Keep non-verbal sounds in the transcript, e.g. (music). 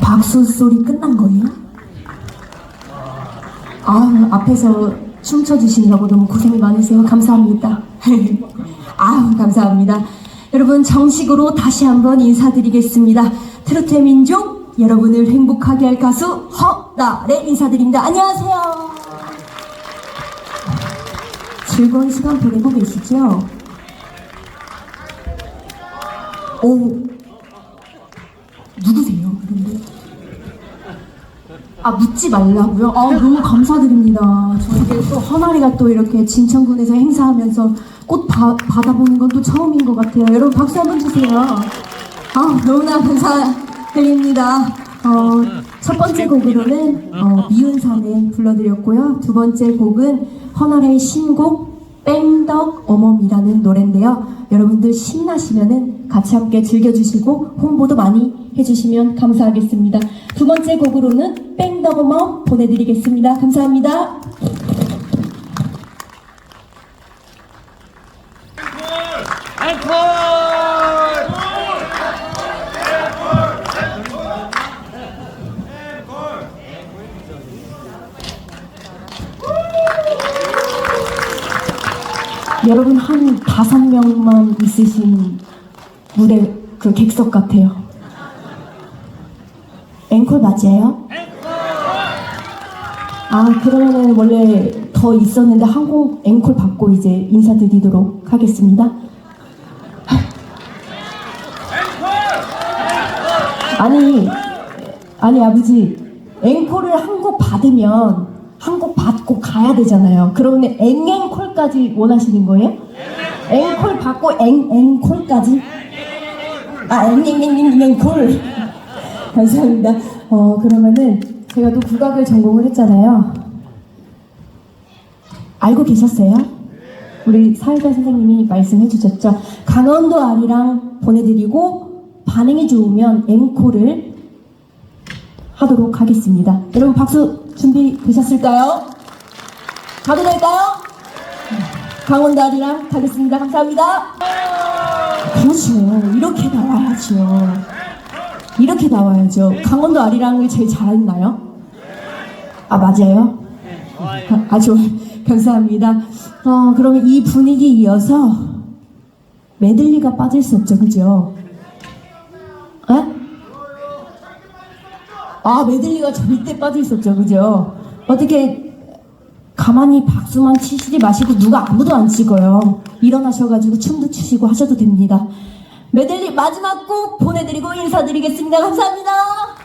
박수 소리 끝난 거예요? 아 앞에서 춤춰주시느라고 너무 고생이 많으세요. 감사합니다. (laughs) 아우 감사합니다. 여러분 정식으로 다시 한번 인사드리겠습니다. 트로트의 민족 여러분을 행복하게 할 가수 허나래 인사드립니다. 안녕하세요. 즐거운 시간 보내고 계시죠? 오? 아 묻지 말라고요? 아 너무 감사드립니다. 저에게 또 허나리가 또 이렇게 진천군에서 행사하면서 꽃 바, 받아보는 건 또 처음인 것 같아요. 여러분 박수 한번 주세요. 아 너무나 감사드립니다. 어, 첫 번째 곡으로는 어, 미운산을 불러드렸고요. 두 번째 곡은 허나리의 신곡 뺑덕 어멈이라는 노래인데요. 여러분들 신나시면은 같이 함께 즐겨주시고 홍보도 많이 해주시면 감사하겠습니다. 두 번째 곡으로는 뺑덕 어멈 보내드리겠습니다. 감사합니다. 앵콜! 여러분 한 다섯 명만 있으신 무대 그 객석 같아요. 앵콜 맞아요? 아 그러면은 원래 더 있었는데 한 곡 앵콜 받고 이제 인사드리도록 하겠습니다. 아니 아니 아버지 앵콜을 한 곡 받으면 한곡 받고 가야 되잖아요. 그러면 앵앵콜까지 원하시는 거예요? 앵콜 받고 앵앵콜까지? 아 앵앵앵앵앵콜 (laughs) 감사합니다. 어 그러면은 제가 또 국악을 전공을 했잖아요. 알고 계셨어요? 우리 사회자 선생님이 말씀해 주셨죠. 강원도 아리랑 보내드리고 반응이 좋으면 앵콜을 하도록 하겠습니다. 여러분 박수 준비되셨을까요? 가도 될까요? 강원도 아리랑 가겠습니다. 감사합니다. 그렇죠. 이렇게 나와야죠. 이렇게 나와야죠. 강원도 아리랑을 제일 잘했나요? 아 맞아요. 아, 좋 감사합니다. 어, 그러면 이 분위기 이어서 메들리가 빠질 수 없죠, 그죠? 에? 아, 메들리가 절대 없죠, 그죠? 어떻게 가만히 박수만 치시지 마시고 누가 아무도 안 찍어요. 일어나셔가지고 춤도 추시고 하셔도 됩니다. 메들리 마지막 곡 보내드리고 인사드리겠습니다. 감사합니다.